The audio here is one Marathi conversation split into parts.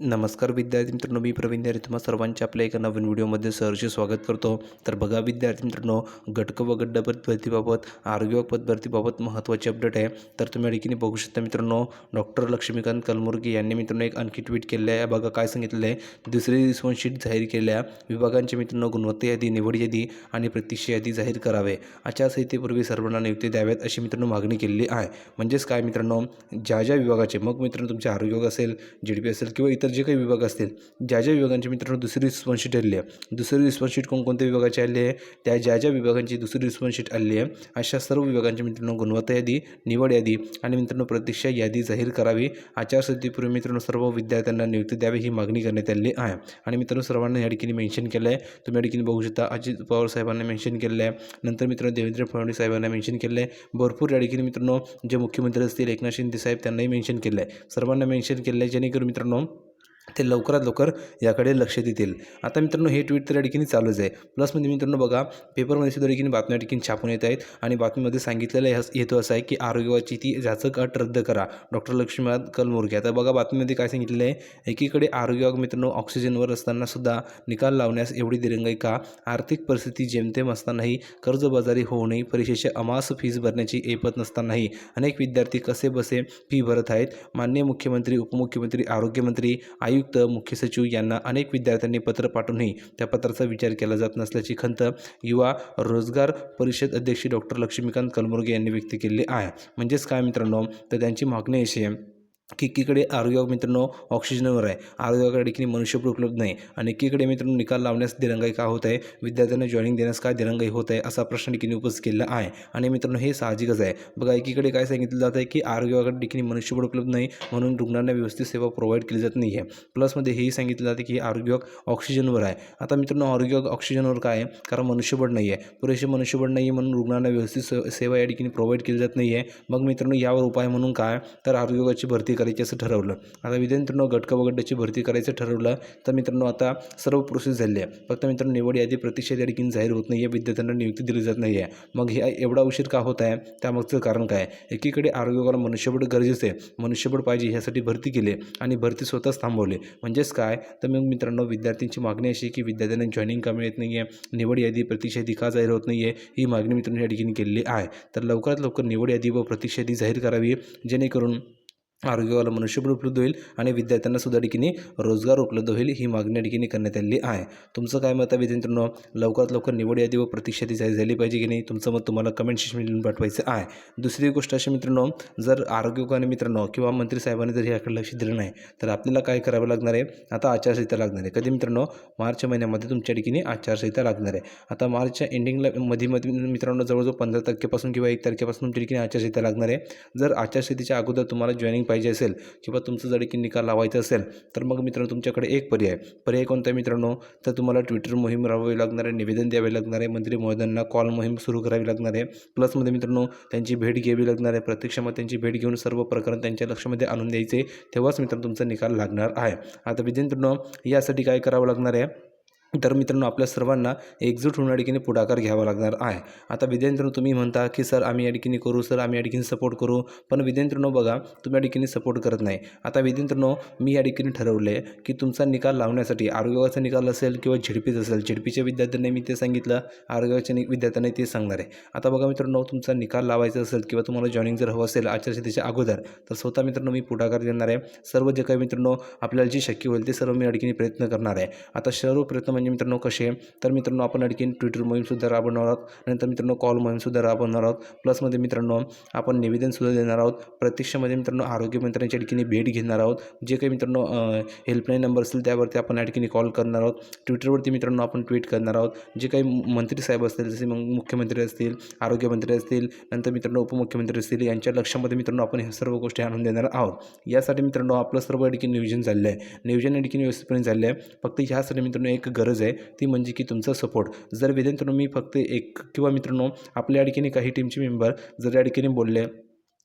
नमस्कार विद्यार्थी मित्रांनो मी प्रवीण द्यारे तुम्हा सर्वांच्या आपल्या एका नवीन व्हिडिओमध्ये सहर्ष स्वागत करतो. तर बघा विद्यार्थी मित्रांनो गटक व गड्डपद भरतीबाबत आरोग्य व पद भरतीबाबत महत्त्वाची अपडेट आहे. तर तुम्ही या ठिकाणी बघू शकता मित्रांनो डॉक्टर लक्ष्मीकांत कलमुर्गी यांनी मित्रांनो एक आणखी ट्विट केले आहे. बघा काय सांगितलं आहे. दुसरी रिस्पॉन्सशीट जाहीर केल्या. विभागांचे मित्रांनो गुणवत्ता यादी निवड यादी आणि प्रतीक्षा यादी जाहीर करावे. आचारसंहितेपूर्वी सर्वांना नियुक्ती द्याव्यात अशी मित्रांनो मागणी केलेली आहे. म्हणजेच काय मित्रांनो ज्या ज्या विभागाचे मग मित्रांनो तुमचे आरोग्य असेल जी डी पी असेल किंवा इतर जे काही विभाग असतील ज्या ज्या विभागांची मित्रांनो दुसरी रिस्पॉन्सशीट आली आहे दुसरी रिस्पॉन्सशीट कोणकोणत्या विभागाची आली आहे त्या ज्या ज्या विभागांची दुसरी रिस्पॉन्सशीट आली आहे अशा सर्व विभागांची मित्रांनो गुणवत्ता यादी निवड यादी आणि मित्रांनो प्रतीक्षा यादी जाहीर करावी. आचारसंहितेपूर्वी मित्रांनो सर्व विद्यार्थ्यांना नियुक्ती द्यावी ही मागणी करण्यात आली आहे. आणि मित्रांनो सर्वांना या ठिकाणी मेन्शन केलं आहे. तुम्ही या ठिकाणी बघू शकता अजित पवार साहेबांना मेन्शन केलं आहे. नंतर मित्रांनो देवेंद्र फडणवीस साहेबांना मेन्शन केलं आहे. भरपूर या ठिकाणी मित्रांनो जे मुख्यमंत्री असतील एकनाथ शिंदे साहेब त्यांनाही मेन्शन केलं आहे. सर्वांना मेन्शन केलं आहे जेणेकरून मित्रांनो ते लवकरात लवकर याकडे लक्ष देतील. आता मित्रांनो हे ट्विट तर या ठिकाणी चालूच आहे. प्लसमध्ये मित्रांनो बघा पेपरमध्ये सुद्धा ठिकाणी बातम्या ठिकाणी छापून येत आहेत आणि बातमीमध्ये सांगितलेलं हेतू असा आहे की आरोग्याची ती जाचक अट रद्द करा. डॉक्टर लक्ष्मीनाथ कलमुर्गे. आता बघा बातमीमध्ये काय सांगितलेलं आहे? एकीकडे आरोग्य मित्रांनो ऑक्सिजनवर असताना सुद्धा निकाल लावण्यास एवढी दिरंगाई का? आर्थिक परिस्थिती जेमतेम असतानाही कर्जबाजारी होऊ नये अमास फीज भरण्याची ऐपत नसतानाही अनेक विद्यार्थी कसे बसे फी भरत आहेत. मान्य मुख्यमंत्री उपमुख्यमंत्री आरोग्यमंत्री आयुक्त मुख्य सचिव यांना अनेक विद्यार्थ्यांनी पत्र पाठवूनही त्या पत्राचा विचार केला जात नसल्याची खंत युवा रोजगार परिषद अध्यक्ष डॉक्टर लक्ष्मीकांत कलमुर्गे यांनी व्यक्त केली आहे. म्हणजेच काय मित्रांनो तर त्यांची मागणी अशी आहे की एकीकडे आरोग्य मित्रांनो ऑक्सिजनवर आहे. आरोग्याकडे देखील मनुष्यबळ उपलब्ध नाही. आणि एकीकडे मित्रांनो निकाल लावण्यास दिरंगाई का होत आहे? विद्यार्थ्यांना जॉईनिंग देण्यास काय दिरंगाई होत आहे? असा प्रश्न देखील उपस्थित केला आहे. आणि मित्रांनो हे साहजिकच आहे. बघा एकीकडे काय सांगितलं जात आहे की आरोग्याकडे देखील मनुष्यबळ उपलब्ध नाही म्हणून रुग्णांना व्यवस्थित सेवा प्रोव्हाइड केली जात नाही आहे प्लसमध्ये हेही सांगितलं जाते की आरोग्य ऑक्सिजनवर आहे. आता मित्रांनो आरोग्य ऑक्सिजनवर काय आहे? कारण मनुष्यबळ नाही आहे पुरेसे मनुष्यबळ नाही आहे म्हणून रुग्णांना व्यवस्थित से- सेवा या ठिकाणी प्रोव्हाइड केली जात नाही आहे मग मित्रांनो यावर उपाय म्हणून काय? तर आरोग्याची भरती करायची असं ठरवलं. आता विद्यार्थ्यांनो गटका वगड्याची भरती करायचं ठरवलं तर मित्रांनो आता सर्व प्रोसेस झाली आहे. फक्त मित्रांनो निवड यादी प्रतीक्षा या ठिकाणी जाहीर होत नाही आहे विद्यार्थ्यांना नियुक्ती दिली जात नाही आहे. मग हे एवढा उशीर का होत आहे? त्यामागचं कारण काय? एकीकडे आरोग्याला मनुष्यबळ गरजेचं आहे. मनुष्यबळ पाहिजे ह्यासाठी भरती केली आणि भरती स्वतःच थांबवली. म्हणजेच काय? तर मग मित्रांनो विद्यार्थ्यांची मागणी अशी आहे की विद्यार्थ्यांना जॉईनिंग का मिळत नाही आहे? निवड यादी प्रतीक्षा यादी का जाहीर होत नाही आहे? ही मागणी मित्रांनो या ठिकाणी केलेली आहे. तर लवकरात लवकर निवड यादी व प्रतीक्षा यादी जाहीर करावी जेणेकरून आरोग्यवाला मनुष्यबळ उपलब्ध होईल आणि विद्यार्थ्यांना सुद्धा ठिकाणी रोजगार उपलब्ध होईल ही मागणी या ठिकाणी करण्यात आलेली आहे. तुमचं काय मत आहे विद्यार्थ्यांनो? लवकरात लवकर निवड यादी व प्रतीक्षा यादी जाहीर झाली पाहिजे की नाही? तुमचं मत तुम्हाला कमेंट सेक्शनमध्ये पाठवायचं आहे. दुसरी गोष्ट अशी मित्रांनो जर आरोग्य मित्रांनो किंवा मंत्री साहेबांनी जर याकडे लक्ष दिलं नाही तर आपल्याला काय करावं लागणार आहे? आता आचारसंहिता लागणार आहे. कधी मित्रांनो? मार्च महिन्यामध्ये तुमच्या ठिकाणी आचारसंहिता लागणार आहे. आता मार्चच्या एंडिंगला मध्ये मध्ये मित्रांनो जवळजवळ पंधरा तारखेपासून किंवा एक तारखेपासून तुमच्या ठिकाणी आचारसंहिता लागणार आहे. जर आचारसंहितेच्या अगोदर तुम्हाला जॉईनिंग पाहिजे असेल किंवा तुमचं जर की निकाल लावायचा असेल तर मग मित्रांनो तुमच्याकडे एक पर्याय. पर्याय कोणता आहे मित्रांनो? तर तुम्हाला ट्विटर मोहीम राबवावी लागणार आहे निवेदन द्यावे लागणार आहे मंत्री महोदयांना कॉल मोहीम सुरू करावी लागणार आहे. प्लसमध्ये मित्रांनो त्यांची भेट घ्यावी लागणार आहे प्रत्यक्षामध्ये त्यांची भेट घेऊन सर्व प्रकरण त्यांच्या लक्षामध्ये आणून द्यायचे तेव्हाच मित्रांनो तुमचा निकाल लागणार आहे. आता विद्यार्थ्यांनो यासाठी काय करावं लागणार आहे? तर मित्रांनो आपल्या सर्वांना एकजूट होण्या ठिकाणी पुढाकार घ्यावा लागणार आहे. आता विद्यार्थ्यांनो तुम्ही म्हणता की सर आम्ही या ठिकाणी करू सर आम्ही या ठिकाणी सपोर्ट करू. पण विद्यार्थ्यांनो बघा तुम्ही या ठिकाणी सपोर्ट करत नाही. आता विद्यार्थ्यांनो मी या ठिकाणी ठरवले की तुमचा निकाल लावण्यासाठी आरोग्याचा निकाल असेल किंवा झेडपीचा असेल झिडपीच्या विद्यार्थ्यांनी मी ते सांगितलं आरोग्याच्या नि विद्यार्थ्यांनी ते सांगणार आहे. आता बघा मित्रांनो तुमचा निकाल लावायचा असेल किंवा तुम्हाला जॉईनिंग जर हवं असेल आचारसंहितेच्या अगोदर तर स्वतः मित्रांनो मी पुढाकार देणार आहे. सर्व जे काही मित्रांनो आपल्याला जे शक्य होईल ते सर्व मी या ठिकाणी प्रयत्न करणार आहे. आता सर्व प्रयत्न म्हणजे मित्रांनो कसे तर मित्रांनो आपण आणखीन ट्विटर मोहीमसुद्धा राबवणार आहोत. नंतर मित्रांनो कॉल मोहीमसुद्धा राबवणार आहोत. प्लसमध्ये मित्रांनो आपण निवेदनसुद्धा देणार आहोत. प्रत्यक्षामध्ये मित्रांनो आरोग्यमंत्र्यांच्या ठिकाणी भेट घेणार आहोत. जे काही मित्रांनो हेल्पलाईन नंबर असेल त्यावरती आपण या कॉल करणार आहोत. ट्विटरवरती मित्रांनो आपण ट्विट करणार आहोत. जे काही मंत्री साहेब असतील जसे मग मुख्यमंत्री असतील आरोग्यमंत्री असतील नंतर मित्रांनो उपमुख्यमंत्री असतील यांच्या लक्षामध्ये मित्रांनो आपण ह्या सर्व गोष्टी आणून देणार आहोत. यासाठी मित्रांनो आपलं सर्व या नियोजन झालेलं आहे. नियोजन या व्यवस्थितपणे झालेलं आहे. फक्त ह्यासाठी मित्रांनो एक गरज आहे ती म्हणजे की तुमचा सपोर्ट जर विद्यार्थ्यांनो मी फक्त एक किंवा मित्रांनो आपल्या अडकीने काही टीमचे मेंबर जर या बोलले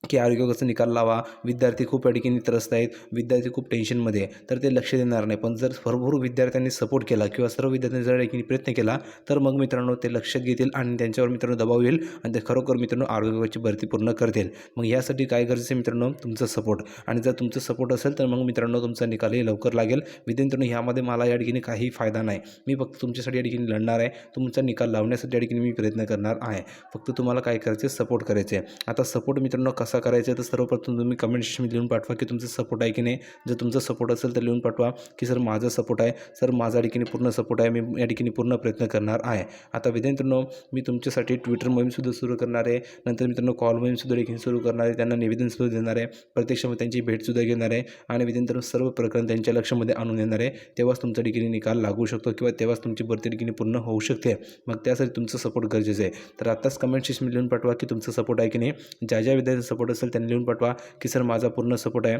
की आरोग्याचा निकाल लावा विद्यार्थी खूप या ठिकाणी त्रस्त आहेत विद्यार्थी खूप टेन्शनमध्ये आहे तर ते लक्ष देणार नाही. पण जर भरपूर विद्यार्थ्यांनी सपोर्ट केला किंवा सर्व विद्यार्थ्यांनी जर या ठिकाणी प्रयत्न केला तर मग मित्रांनो ते लक्ष घेतील आणि त्यांच्यावर मित्रांनो दबाव येईल आणि ते खरोखर मित्रांनो आरोग्याची भरती पूर्ण करतील. मग यासाठी काय गरजेचं आहे मित्रांनो? तुमचं सपोर्ट आणि जर तुमचं सपोर्ट असेल तर मग मित्रांनो तुमचा निकालही लवकर लागेल. विद्यार्थ्यांनो ह्यामध्ये मला या ठिकाणी काही फायदा नाही. मी फक्त तुमच्यासाठी या ठिकाणी लढणार आहे. तुमचा निकाल लावण्यासाठी या ठिकाणी मी प्रयत्न करणार आहे. फक्त तुम्हाला काय करायचं सपोर्ट करायचे आहे आता सपोर्ट मित्रांनो कसा करायचा आहे तर सर्वप्रथम तुम्ही कमेंट सेक्शनमध्ये लिहून पाठवा की तुमचा सपोर्ट आहे की नाही. जर तुमचा सपोर्ट असेल तर लिहून पाठवा की सर माझा सपोर्ट आहे. सर माझा ठिकाणी पूर्ण सपोर्ट आहे. मी या ठिकाणी पूर्ण प्रयत्न करणार आहे. आता विद्यार्थ्यांनो मी तुमच्यासाठी ट्विटर मोहीमसुद्धा सुरू करणार आहे. नंतर मित्रांनो कॉल मोहीमसुद्धा देखील सुरू करणार आहे. त्यांना निवेदनसुद्धा देणार आहे. प्रत्यक्षामध्ये त्यांची भेटसुद्धा घेणार आहे. आणि विद्यार्थ्यांनो सर्व प्रकरण त्यांच्या लक्षामध्ये आणून येणार आहे. तेव्हाच तुमचा ठिकाणी निकाल लागू शकतो किंवा तेव्हाच तुमची भरती ठिकाणी पूर्ण होऊ शकते. मग त्यासाठी तुमचं सपोर्ट गरजेचं आहे. तर आत्ताच कमेंट सेक्शनमध्ये लिहून पाठवा की तुमचं सपोर्ट आहे की नाही. ज्या ज्या विद्यार्थ्यांचा सपोर्ट असेल त्यांनी लिहून पाठवा की सर माझा पूर्ण सपोर्ट आहे.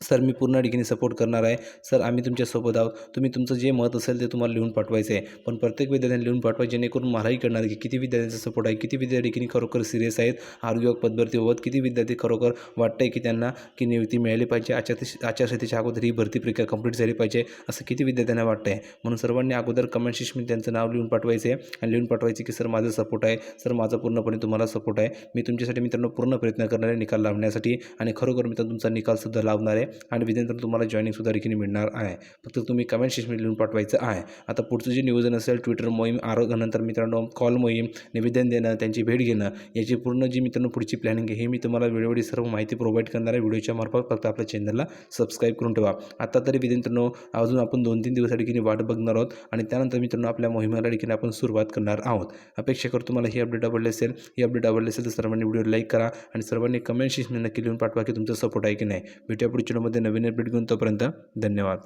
सर मी पूर्ण ठिकाणी सपोर्ट करणार आहे. सर आम्ही तुमच्यासोबत आहोत. तुम्ही तुमचं जे मत असेल ते तुम्हाला लिहून पाठवायचं आहे. पण प्रत्येक विद्यार्थ्यांनी लिहून पाठवा जेणेकरून मलाही कळणार की किती विद्यार्थ्यांचा सपोर्ट आहे किती विद्यार्थी ठिकाणी खरोखर सिरियस आहेत आरोग्य पदभरतीबाबत किती विद्यार्थी खरोखर वाटतं आहे की त्यांना की नियुक्ती मिळाली पाहिजे आचार आचारसंहितेच्या अगोदर ही भरती प्रक्रिया कंप्लीट झाली पाहिजे असं किती विद्यार्थ्यांना वाटतं आहे म्हणून सर्वांनी अगोदर कमेंट सेक्शनमध्ये त्यांचं नाव लिहून पाठवायचं आहे आणि लिहून पाठवायचे की सर माझा सपोर्ट आहे. सर माझा पूर्णपणे तुम्हाला सपोर्ट आहे. मी तुमच्यासाठी मित्रांनो पूर्ण प्रयत्न करणार आहे निकाल लावण्यासाठी आणि खरोखर मित्रांनो तुमचा निकालसुद्धा लावणार आहे. आणि विद्यार्थ्यांना तुम्हाला जॉईनिंगसुद्धा ठिकाणी मिळणार आहे. फक्त तुम्ही कमेंट सेक्शनमध्ये लिहून पाठवायचं आहे. आता पुढचं जे नियोजन असेल ट्विटर मोहीम आरोग्यानंतर मित्रांनो कॉल मोहीम निवेदन देणं त्यांची भेट घेणं याची पूर्ण जी मित्रांनो पुढची प्लॅनिंग आहे हे मी तुम्हाला वेळोवेळी सर्व माहिती प्रोव्हाइड करणार आहे. व्हिडिओच्या मार्फत फक्त आपल्या चॅनलला सबस्क्राईब करून ठेवा. आता तरी विद्यार्थ्यांनो अजून आपण दोन तीन दिवसा ठिकाणी वाट बघणार आहोत आणि त्यानंतर मित्रांनो आपल्या मोहिमेला ठिकाणी आपण सुरुवात करणार आहोत. अपेक्षा करतो तुम्हाला ही अपडेट आवडली असेल ही अपडेट आवडली असेल तर सर्वांनी व्हिडिओ लाईक करा आणि सर्वांनी कमेंट सेक्शनमध्ये नक्की लिहून पाठवा की तुमचा सपोर्ट आहे की नाही. भेटूया पुढच्या व्हिडिओमध्ये नवीन अपडेट घेऊन तोपर्यंत धन्यवाद